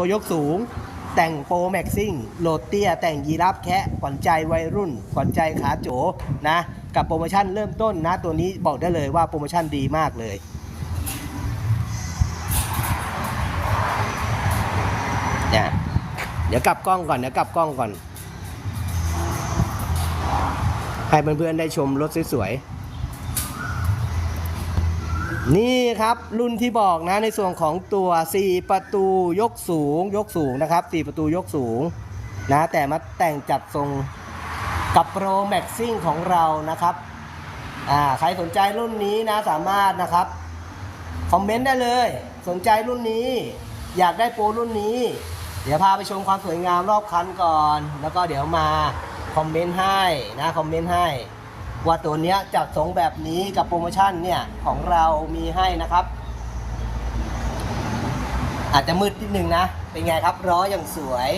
ตัวยกสูง แต่งโปรแม็กซิ่งโหลดเตี้ย แต่งยีราฟแคะขวัญใจวัยรุ่น ขวัญใจขาโจนะ กับโปรโมชั่นเริ่มต้นนะ ตัวนี้บอกได้เลยว่าโปรโมชั่นดีมากเลยเนี่ยเดี๋ยวกลับกล้องก่อนเดี๋ยวกลับกล้องก่อน ให้เพื่อนๆได้ชมรถสวยๆ นี่ครับรุ่นที่บอกนะในส่วนของตัว 4 ประตูยกสูงยกสูงนะครับ 4 ประตูยกสูงนะแต่มาแต่งจัดทรงกับโปรแม็กซิ่งของเรานะครับอ่าใครสนใจรุ่นนี้นะสามารถนะครับคอมเมนต์ได้เลย สนใจรุ่นนี้ อยากได้โปรรุ่นนี้ เดี๋ยวพาไปชมความสวยงามรอบคันก่อน แล้วก็เดี๋ยวมาคอมเมนต์ให้นะคอมเมนต์ให้ ว่าตัวเนี้ยจัดทรงแบบนี้กับโปรโมชั่นเนี่ยของเรามีให้นะครับ อาจจะมืดนิดนึงนะ เป็นไงครับล้ออย่างสวย